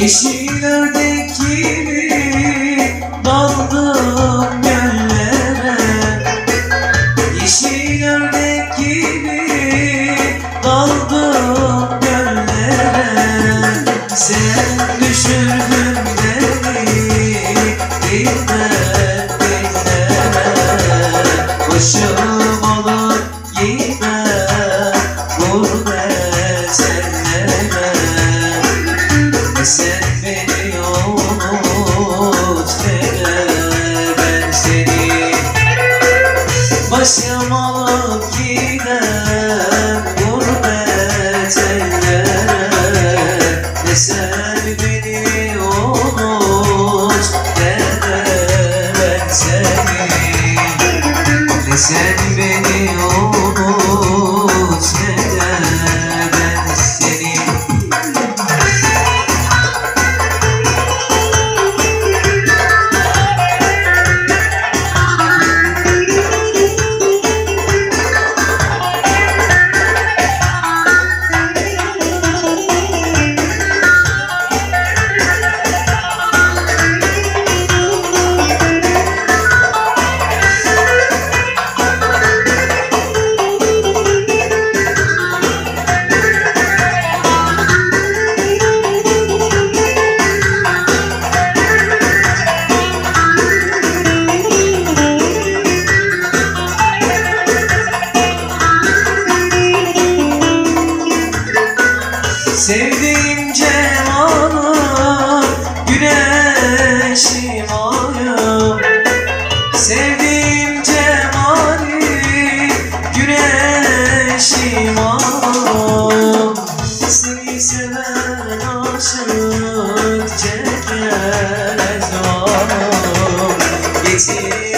Yeşillerdeki gibi daldım göllere Yeşillerdeki gibi daldım göllere Sen düşürdün said seven aşık çekmez o Geçir